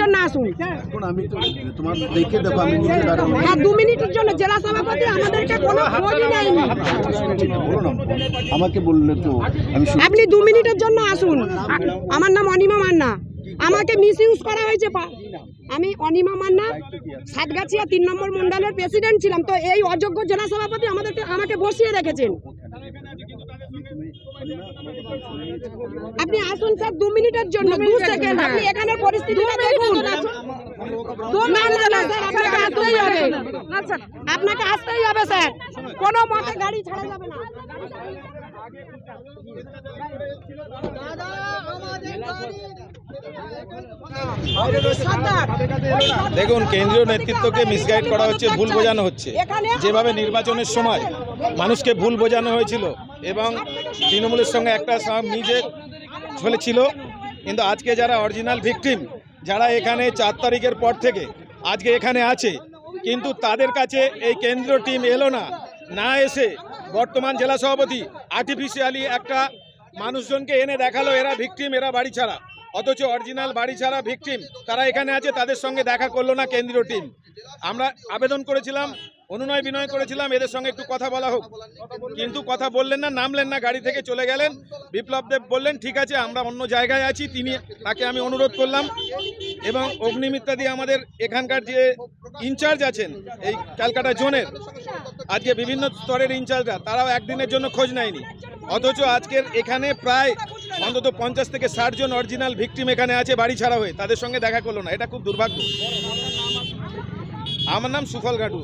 জন্য আসুন। আমি তোমার দেখে দেখো আমি হ্যাঁ দু মিনিটের জন্য জেলা সভাপতি আমাদেরকে কোনো খোঁজই নেয়নি। আমাকে বললে তো আপনি দু মিনিটের জন্য আসুন। আমার নাম অনিমা মান্না। আমাকে মিস ইউজ করা হয়েছে আমি অনিমা মান্না সাতগাছিয়া তিন নম্বর মন্ডলের প্রেসিডেন্ট ছিলাম। তো এই অযোগ্য জেলা সভাপতি আমাদেরকে আমাকে বসিয়ে রেখেছেন। আপনি আসুন স্যার দু মিনিটের জন্য দু সেকেন্ড। আপনি এখানে পরিস্থিতিটা দেখুন। আপনাকে আসতেই হবে স্যার। কোনো মতে গাড়ি ছাড়া যাবে না। দেখুন, কেন্দ্রীয় নেতৃত্বকে মিসগাইড করা হচ্ছে, ভুল বোঝানো হচ্ছে। যেভাবে নির্বাচনের সময় মানুষকে ভুল বোঝানো হয়েছিল এবং তৃণমূলের সঙ্গে একটা নিজে চলেছিল, কিন্তু আজকে যারা অরিজিনাল ভিকটিম যারা এখানে চার তারিখের পর থেকে আজকে এখানে আছে, কিন্তু তাদের কাছে এই কেন্দ্রীয় টিম এলো না না এসে বর্তমান জেলা সভাপতি আর্টিফিশিয়ালি একটা মানুষজনকে এনে দেখাল, এরা ভিকটিম এরা বাড়ি ছাড়া। অথচ অরিজিনাল বাড়ি ছাড়া ভিকটিম তারা এখানে আছে, তাদের সঙ্গে দেখা করল না কেন্দ্রীয় টিম। আমরা আবেদন করেছিলাম, অনুনয় বিনয় করেছিলাম, এদের সঙ্গে একটু কথা বলা হোক। কিন্তু কথা বললেন না, নামলেন না, গাড়ি থেকে চলে গেলেন। বিপ্লব দেব বললেন, ঠিক আছে, আমরা অন্য জায়গায় আছি, তিনি, তাকে আমি অনুরোধ করলাম। এবং অগ্নিমিত্রা দিয়ে আমাদের এখানকার যে ইনচার্জ আছেন, এই ক্যালকাটা জোনের, আজকে বিভিন্ন স্তরের ইনচার্জরা, তারাও একদিনের জন্য খোঁজ নেয়নি। অথচ আজকের এখানে প্রায় অন্তত পঞ্চাশ থেকে ষাট জন অরিজিনাল ভিকটিম এখানে আছে বাড়ি ছাড়া হয়ে। তাদের সঙ্গে দেখা করল না। এটা খুব দুর্ভাগ্য। আমার নাম সুফল ঘাটু